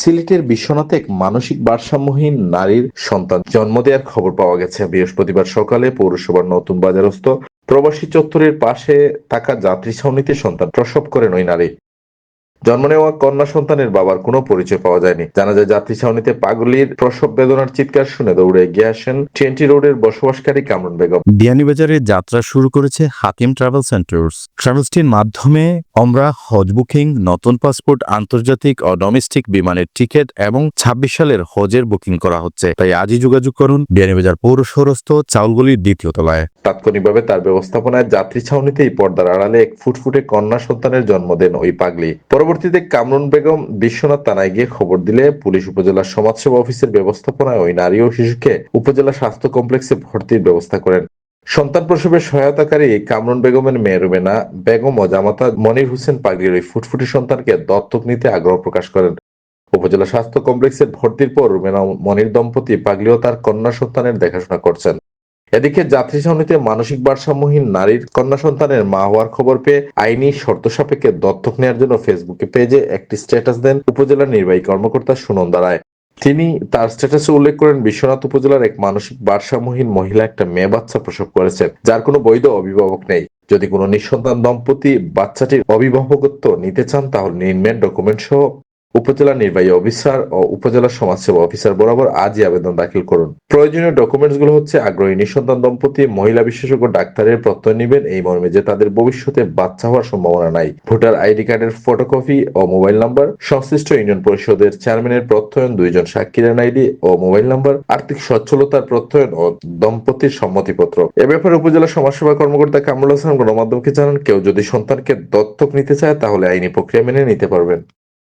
সিলেটের বিশ্বনাথে এক মানসিক ভারসাম্যহীন নারীর সন্তান জন্ম দেওয়ার খবর পাওয়া গেছে। বৃহস্পতিবার সকালে পৌরসভার নতুন বাজারস্থ প্রবাসী চত্বরের পাশে থাকা যাত্রী ছাউনিতে সন্তান প্রসব করেন ওই নারী। জন্ম নেওয়া কন্যা সন্তানের বাবার কোনো পরিচয় পাওয়া যায়নি। জানা যায় যাত্রী ছাউনিতে পাগলির প্রসব বেদনার চিৎকার শুনে দৌড়ে এগিয়ে আসেন টিএনটি রোডের বসবাসকারী কামরুন বেগম। বিয়ানীবাজারে যাত্রা শুরু করেছে হাকিম ট্রাভেল সেন্টার্স। ট্রাভেলসটির মাধ্যমে আমরা হজ বুকিং নতুন পাসপোর্ট আন্তর্জাতিক ও ডোমেস্টিক বিমানের টিকিট এবং ছাব্বিশ সালের হজের বুকিং করা হচ্ছে। তাই আজই যোগাযোগ করুন বিয়ানীবাজার পৌরসরস্থ চাউলগুলির দ্বিতীয় তলায়। তাৎক্ষণিকভাবে তার ব্যবস্থাপনায় যাত্রী ছাউনিতেই পর্দার আড়ালে এক ফুটফুটে কন্যা সন্তানের জন্ম দেন ওই পাগলি। পরবর্তীতে কামরুন বেগম, বিশ্বনাথ থানায় গিয়ে খবর দিলে পুলিশ উপজেলা সমাজসেবা অফিসের ব্যবস্থাপনায় ওই নারী ও শিশুকে উপজেলা স্বাস্থ্য কমপ্লেক্সে ভর্তির ব্যবস্থা করেন। সন্তান প্রসবে সহায়তাকারী কামরুন বেগমের মেয়ে রুমেনা বেগম ও জামাতা মনির হোসেন পাগলির ওই ফুটফুটি সন্তানকে দত্তক নিতে আগ্রহ প্রকাশ করেন। উপজেলা স্বাস্থ্য কমপ্লেক্সে ভর্তির পর রুমেনা মনির দম্পতি পাগলি ও তার কন্যা সন্তানের দেখাশোনা করছেন। এদিকে যাত্রী ছাউনিতে মানসিক ভারসাম্যহীন নারীর কন্যা সন্তানের মা হওয়ার খবর পেয়ে আইনি শর্ত সাপেক্ষে দত্তক নেওয়ার জন্য ফেসবুকে পেজে একটি স্ট্যাটাস দেন উপজেলা নির্বাহী কর্মকর্তা সুনন্দা রায়। তিনি তার স্ট্যাটাসে উল্লেখ করেন, বিশ্বনাথ উপজেলার এক মানসিক ভারসাম্যহীন মহিলা একটা মেয়ে বাচ্চা প্রসব করেছেন, যার কোনো বৈধ অভিভাবক নেই। যদি কোনো নিঃসন্তান দম্পতি বাচ্চাটির অভিভাবকত্ব নিতে চান, তাহলে নির্মেন ডকুমেন্ট সহ উপজেলা নির্বাহী অফিসার ও উপজেলা সমাজসেবা অফিসার বরাবর আজই আবেদন দাখিল করুন। প্রয়োজনীয় ডকুমেন্টসগুলো হচ্ছে আগ্রহী নিঃসন্তান দম্পতি, মহিলা বিশেষজ্ঞ, ডাক্তারের প্রত্যয় নেবেন এই মর্মে যে তাদের ভবিষ্যতে বাচ্চা হওয়ার সম্ভাবনা নাই। ভোটার আইডি কার্ডের ফটোকপি ও মোবাইল নাম্বার, সংশ্লিষ্ট ইউনিয়ন পরিষদের চেয়ারম্যানের প্রত্যয়ন, দুইজন সাক্ষীর আইডি ও মোবাইল নাম্বার, আর্থিক সচ্ছলতার প্রত্যয়ন ও দম্পতির সম্মতিপত্র। এ ব্যাপারে উপজেলা সমাজসেবা কর্মকর্তা কামরুল হাসান গণমাধ্যমকে জানান, কেউ যদি সন্তানকে দত্তক নিতে চায় তাহলে আইনি প্রক্রিয়া মেনে নিতে পারবেন।